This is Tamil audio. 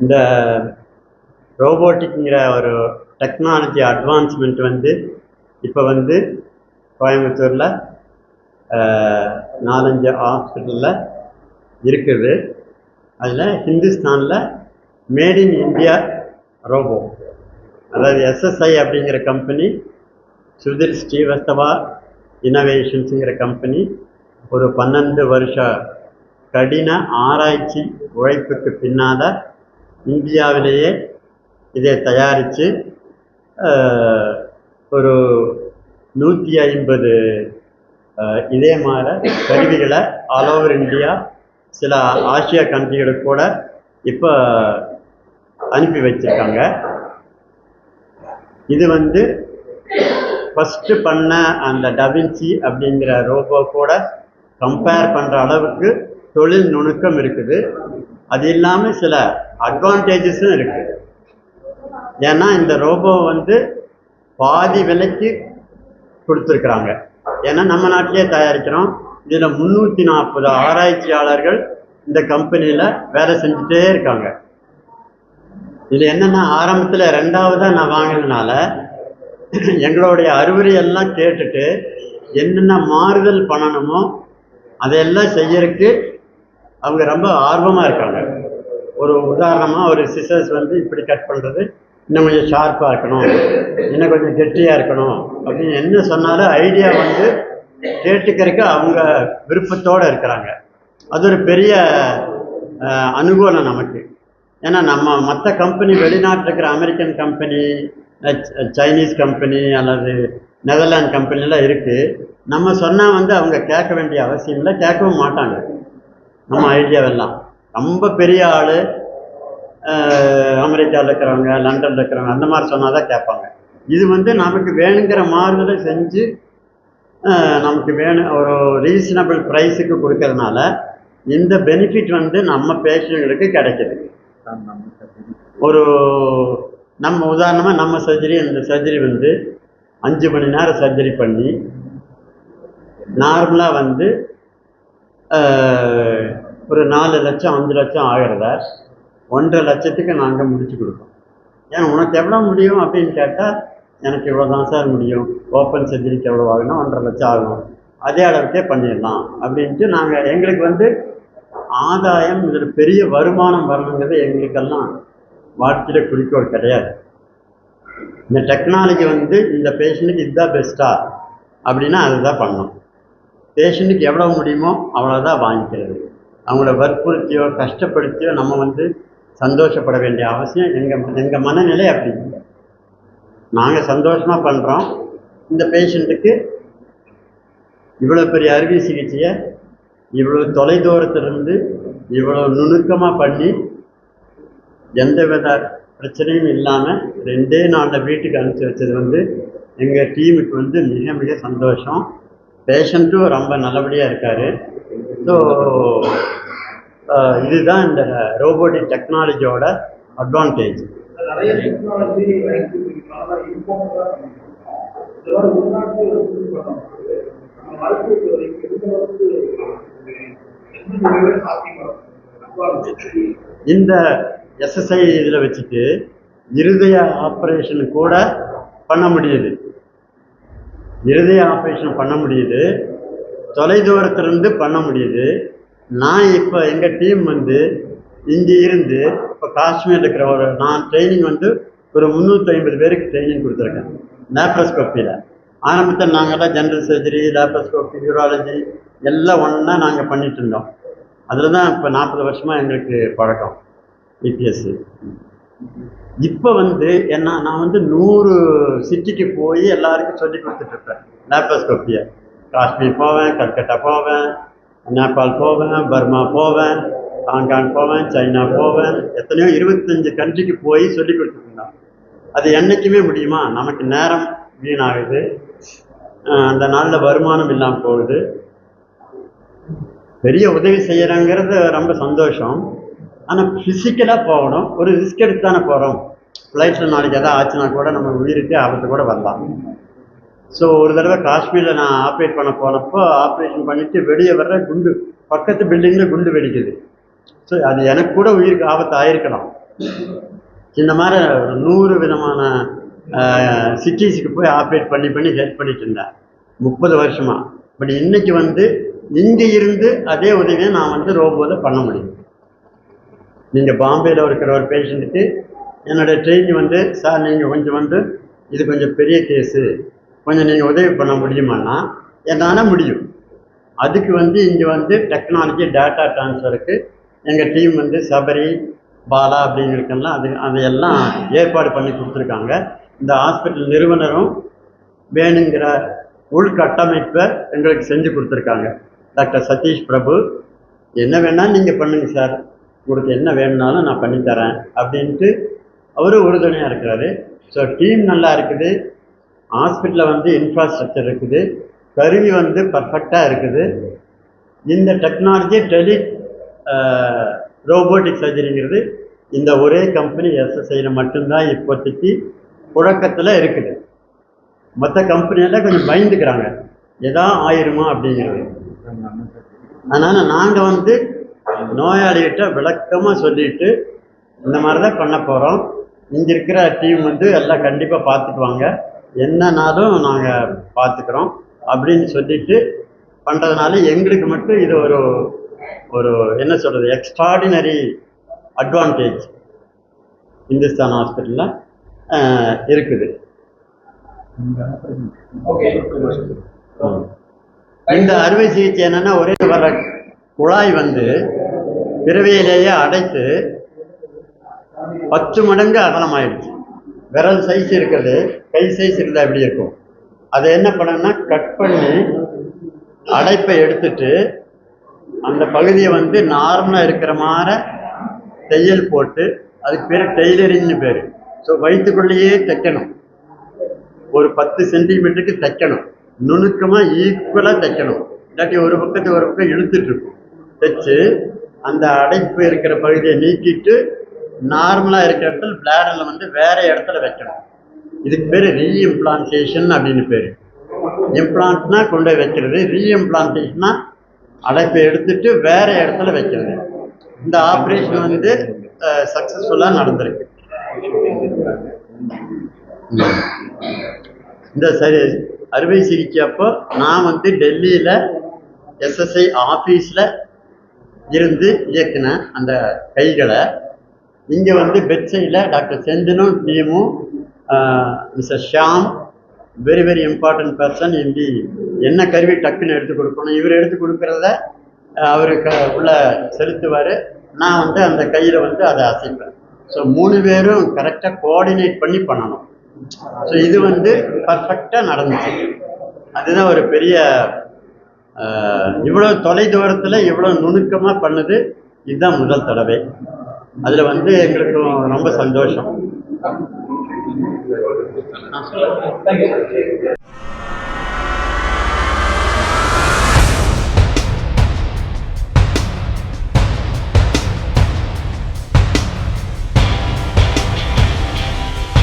இந்த ரோபோட்டிக்ங்கிற ஒரு டெக்னாலஜி அட்வான்ஸ்மெண்ட் வந்து இப்போ வந்து கோயம்புத்தூரில் நாலஞ்சு ஹாஸ்பிட்டலில் இருக்குது. அதில் ஹிந்துஸ்தானில் மேட் இன் இந்தியா ரோபோ அதாவது எஸ்எஸ்ஐ அப்படிங்கிற கம்பெனி சுதிர் ஸ்ரீவஸ்தவா இன்னோவேஷன்ஸுங்கிற கம்பெனி ஒரு பன்னெண்டு வருஷ கடின ஆராய்ச்சி உழைப்புக்கு பின்னால் இந்தியாவிலேயே இதை தயாரித்து ஒரு நூற்றி ஐம்பது இதே மாதிரி கருவிகளை ஆல் ஓவர் இந்தியா சில ஆசியா கண்ட்ரிகளுக்கு கூட இப்போ அனுப்பி வச்சிருக்காங்க. இது வந்து ஃபஸ்ட்டு பண்ண அந்த டவின்சி அப்படிங்கிற ரோபோ கூட கம்பேர் பண்ணுற அளவுக்கு தொழில் நுணுக்கம் இருக்குது. அது இல்லாமல் சில அட்வான்டேஜஸும் இருக்குது ஏன்னா இந்த ரோபோ வந்து பாதி விலைக்கு கொடுத்துருக்குறாங்க. ஏன்னா நம்ம நாட்டிலே தயாரிக்கிறோம். இதில் முந்நூற்றி நாற்பது ஆராய்ச்சியாளர்கள் இந்த கம்பெனியில் வேலை செஞ்சுட்டே இருக்காங்க. இதில் என்னென்னா ஆரம்பத்தில் ரெண்டாவதாக நான் வாங்கினதுனால எங்களுடைய அறிவுரை எல்லாம் கேட்டுட்டு என்னென்ன மாறுதல் பண்ணணுமோ அதையெல்லாம் செய்யறதுக்கு அவங்க ரொம்ப ஆர்வமாக இருக்காங்க. ஒரு உதாரணமாக ஒரு சிசர்ஸ் வந்து இப்படி கட் பண்ணுறது இன்னும் கொஞ்சம் ஷார்ப்பாக இருக்கணும் இன்னும் கொஞ்சம் கெட்டியாக இருக்கணும் அப்படின்னு என்ன சொன்னாலும் ஐடியா வந்து கேட்டுக்கிறதுக்கு அவங்க விருப்பத்தோடு இருக்கிறாங்க. அது ஒரு பெரிய அனுகூலம் நமக்கு. ஏன்னா நம்ம மற்ற கம்பெனி வெளிநாட்டில் இருக்கிற அமெரிக்கன் கம்பெனி சைனீஸ் கம்பெனி அல்லது நெதர்லாந்து கம்பெனிலாம் இருக்குது நம்ம சொன்னால் வந்து அவங்க கேட்க வேண்டிய அவசியம் இல்லை. கேட்கவும் மாட்டாங்க. நம்ம ஐடியாவெல்லாம் ரொம்ப பெரிய ஆள் அமெரிக்காவில் இருக்கிறவங்க லண்டனில் இருக்கிறவங்க அந்த மாதிரி சொன்னால் தான் கேட்பாங்க. இது வந்து நமக்கு வேணுங்கிற மாறுதலை செஞ்சு நமக்கு வேணும் ஒரு ரீசனபிள் ப்ரைஸுக்கு கொடுக்கறதுனால இந்த பெனிஃபிட் வந்து நம்ம பேஷண்ட்களுக்கு கிடைக்கிது. ஒரு நம்ம உதாரணமாக நம்ம சர்ஜரி இந்த சர்ஜரி வந்து அஞ்சு மணி நேரம் சர்ஜரி பண்ணி நார்மலாக வந்து ஒரு நாலு லட்சம் அஞ்சு லட்சம் ஆகிறத ஒன்றரை லட்சத்துக்கு நாங்கள் முடிச்சு கொடுப்போம். ஏன் உனக்கு எவ்வளோ முடியும் அப்படின்னு கேட்டால் எனக்கு இவ்வளோ தான் சார் முடியும். ஓப்பன் சர்ஜரிக்கு எவ்வளோ ஆகுனா ஒன்றரை லட்சம் ஆகும். அதே அளவுக்கே பண்ணிடலாம். அப்படின்ட்டு நாங்கள் எங்களுக்கு வந்து ஆதாயம் இதில் பெரிய வருமானம் வரணுங்கிறது எங்களுக்கெல்லாம் வாழ்க்கையில் குறிக்கோள் கிடையாது. இந்த டெக்னாலஜி வந்து இந்த பேஷண்ட்டுக்கு இதுதான் பெஸ்ட்டா அப்படின்னா அதுதான் பண்ணணும். பேஷண்ட்டுக்கு எவ்வளோ முடியுமோ அவ்வளோதான் வாங்கிக்கிறது. அவங்கள வற்புறுத்தியோ கஷ்டப்படுத்தியோ நம்ம வந்து சந்தோஷப்பட வேண்டிய அவசியம் எங்கள் எங்கள் மனநிலை அப்படி இல்லை. நாங்கள் சந்தோஷமாக பண்ணுறோம் இந்த பேஷண்ட்டுக்கு இவ்வளோ பெரிய அறுவை சிகிச்சையை இவ்வளோ தொலைதூரத்திலிருந்து இவ்வளோ நுணுக்கமாக பண்ணி எந்த வித பிரச்சனையும் இல்லாமல் ரெண்டே நாளில் வீட்டுக்கு அனுப்பிச்சி வச்சது வந்து எங்கள் டீமுக்கு வந்து மிக மிக சந்தோஷம் பேஷண்ட்டும் ரொம்ப நல்லபடியாக இருக்கார் ஸோ இதுதான் இந்த ரோபோட்டிக் டெக்னாலஜியோட அட்வான்டேஜ் நிறைய இந்த எஸ்எஸ்ஐ இதில் வச்சுட்டு இருதய ஆப்ரேஷன் கூட பண்ண முடியுது. இருதய ஆப்ரேஷன் பண்ண முடியுது. தொலைதூரத்திலிருந்து பண்ண முடியுது. நான் இப்போ எங்கள் டீம் வந்து இங்கே இருந்து இப்போ காஷ்மீரில் இருக்கிற ஒரு நான் ட்ரைனிங் வந்து ஒரு முந்நூற்றி ஐம்பது பேருக்கு ட்ரைனிங் கொடுத்துருக்கேன். லேப்ரோஸ்கோப்பியில் ஆரம்பத்தில் நாங்கள்லாம் ஜென்ரல் சர்ஜரி லேப்ரோஸ்கோப்பி யூராலஜி எல்லாம் ஒன்றா நாங்கள் பண்ணிட்டு இருந்தோம். அதில் தான் இப்போ நாற்பது வருஷமாக எங்களுக்கு பழக்கம் இபிஎஸ்சி இப்போ வந்து என்ன நான் வந்து நூறு சிட்டிக்கு போய் எல்லாருக்கும் சொல்லி கொடுத்துட்ருப்பேன் லேப்ரோஸ்கோப்பியை காஷ்மீர் போவேன் கல்கட்டா போவேன் நேபாள் போவேன் பர்மா போவேன் ஹாங்காங் போவேன் சைனா போவேன் எத்தனையோ இருபத்தஞ்சு கண்ட்ரிக்கு போய் சொல்லி கொடுத்துருந்தோம் அது என்றைக்குமே முடியுமா? நமக்கு நேரம் வீணாகுது. அந்த நாளில் வருமானம் இல்லாமல் போகுது. பெரிய உதவி செய்கிறேங்கிறது ரொம்ப சந்தோஷம். ஆனால் ஃபிசிக்கலாக போகணும். ஒரு ரிஸ்க் எடுத்து தானே போகிறோம் ஃப்ளைட்டில் நாளைக்கு எதாவது ஆச்சுன்னா கூட நம்ம உயிருக்கு ஆபத்து கூட வரலாம். ஸோ ஒரு தடவை காஷ்மீரில் நான் ஆப்ரேட் பண்ண போனப்போ ஆப்ரேஷன் பண்ணிவிட்டு வெளியே வர்ற குண்டு பக்கத்து பில்டிங்கில் குண்டு வெடிக்குது. ஸோ அது எனக்கு கூட உயிருக்கு ஆபத்து ஆயிருக்கலாம். இந்த மாதிரி ஒரு நூறு விதமான சிட்டிஸுக்கு போய் ஆப்ரேட் பண்ணி பண்ணி ஹெல்ப் பண்ணிட்டு இருந்தேன். முப்பது வருஷமாக பட் இன்றைக்கி வந்து இங்கே இருந்து அதே உதவியை நான் வந்து ரோபோவில் பண்ண முடியும். நீங்கள் பாம்பேயில் இருக்கிற ஒரு பேஷண்ட்டுக்கு என்னுடைய ட்ரெயின் வந்து சார் நீங்கள் கொஞ்சம் வந்து இது கொஞ்சம் பெரிய கேஸு கொஞ்சம் நீங்கள் உதவி பண்ண முடியுமான்னா என்னால் முடியும். அதுக்கு வந்து இங்கே வந்து டெக்னாலஜி டேட்டா ட்ரான்ஸ்ஃபருக்கு எங்கள் டீம் வந்து சபரி பாலா அப்படிங்கிறதுக்கெல்லாம் அது அதையெல்லாம் ஏற்பாடு பண்ணி கொடுத்துருக்காங்க. இந்த ஹாஸ்பிட்டல் நிறுவனரும் வேணுங்கிற உள்கட்டமைப்பை எங்களுக்கு செஞ்சு கொடுத்துருக்காங்க. டாக்டர் சதீஷ் பிரபு என்ன வேணால் நீங்கள் பண்ணுங்கள் சார். உங்களுக்கு என்ன வேணும்னாலும் நான் பண்ணித்தரேன் அப்படின்ட்டு அவரும் உறுதுணையாக இருக்கிறாரு. ஸோ டீம் நல்லா இருக்குது. ஹாஸ்பிட்டலில் வந்து இன்ஃப்ராஸ்ட்ரக்சர் இருக்குது. கருவி வந்து பர்ஃபெக்டாக இருக்குது. இந்த டெக்னாலஜி டெலி ரோபோட்டிக் சர்ஜரிங்கிறது இந்த ஒரே கம்பெனி எஸ்எஸ்ஐயில் மட்டும்தான் இப்போதைக்கு புழக்கத்தில் இருக்குது. மற்ற கம்பெனியெல்லாம் கொஞ்சம் பயந்துக்கிறாங்க. எதா ஆயிருமா அப்படிங்கிறது. அதனால் நாங்கள் வந்து நோயாளிகிட்ட விளக்கமாக சொல்லிட்டு இந்த மாதிரி தான் பண்ண போகிறோம் இங்கே இருக்கிற டீம் வந்து எல்லாம் கண்டிப்பாக பார்த்துக்குவாங்க என்னன்னாலும் நாங்கள் பார்த்துக்குறோம் அப்படின்னு சொல்லிட்டு பண்ணுறதுனால எங்களுக்கு மட்டும் இது ஒரு ஒரு என்ன சொல்கிறது எக்ஸ்ட்ராடினரி அட்வான்டேஜ் இந்துஸ்தான் ஹாஸ்பிட்டலில் இருக்குது. ஓகே. இந்த அறுவை சிகிச்சை என்னன்னா ஒரே வர குழாய் வந்து பிறவியிலேயே அடைத்து பத்து மடங்கு அகலமாயிடுச்சு. விரல் சைஸ் இருக்கிறது கை சைஸ் இருந்தால் எப்படி இருக்கும்? அதை என்ன பண்ணணும்னா கட் பண்ணி அடைப்பை எடுத்துட்டு அந்த பகுதியை வந்து நார்மலாக இருக்கிற மாதிரி தையல் போட்டு அதுக்கு பேர் டெய்லரிங்னு பேர். ஸோ வயிற்றுக்குள்ளேயே தைக்கணும். ஒரு பத்து சென்டிமீட்டருக்கு தைக்கணும். நுணுக்கமாக ஈக்குவலாக தைக்கணும். இல்லாட்டி ஒரு பக்கத்து ஒரு பக்கம் இழுத்துட்டு இருக்கும் தைச்சு அந்த அடைப்பு இருக்கிற பகுதியை நீக்கிட்டு நார்மலாக இருக்கிற இடத்துல பிளாடரில் வந்து வேற இடத்துல வைக்கணும். இதுக்கு பேர் ரீஇம்ப்ளான்டேஷன் அப்படின்னு பேர். இம்ப்ளான்ட்னா கொண்டு போய் வைக்கிறது. ரீஇம்ப்ளான்டேஷன்னா அடைப்பை எடுத்துட்டு வேற இடத்துல வைக்கிறது. இந்த ஆப்ரேஷன் வந்து சக்ஸஸ்ஃபுல்லாக நடந்திருக்கு. இந்த சரி அறுவை சிகிச்சை அப்போ நான் வந்து டெல்லியில் எஸ்எஸ்ஐ ஆஃபீஸில் இருந்து இயக்குனேன் அந்த கைகளை இங்கே வந்து பெட்சைடில் டாக்டர் செந்தினும் டீமும் mister Shyam very very important person Hindi என்ன கருவி டக்குன்னு எடுத்து கொடுக்கணும் இவர் எடுத்து கொடுக்குறத அவருக்கு உள்ளே உள்ள செலுத்துவார். நான் வந்து அந்த கையில் வந்து அதை அசைப்பேன். ஸோ மூணு பேரும் கரெக்டாக கோஆர்டினேட் பண்ணி பண்ணணும். ஸோ இது வந்து பர்ஃபெக்டாக நடந்துச்சு. அதுதான் ஒரு பெரிய இவ்வளோ இவ்வளவு தொலை தூரத்தில் இவ்வளோ நுணுக்கமாக பண்ணுது. இதுதான் முதல் தடவை. அதில் வந்து எங்களுக்கு ரொம்ப சந்தோஷம்.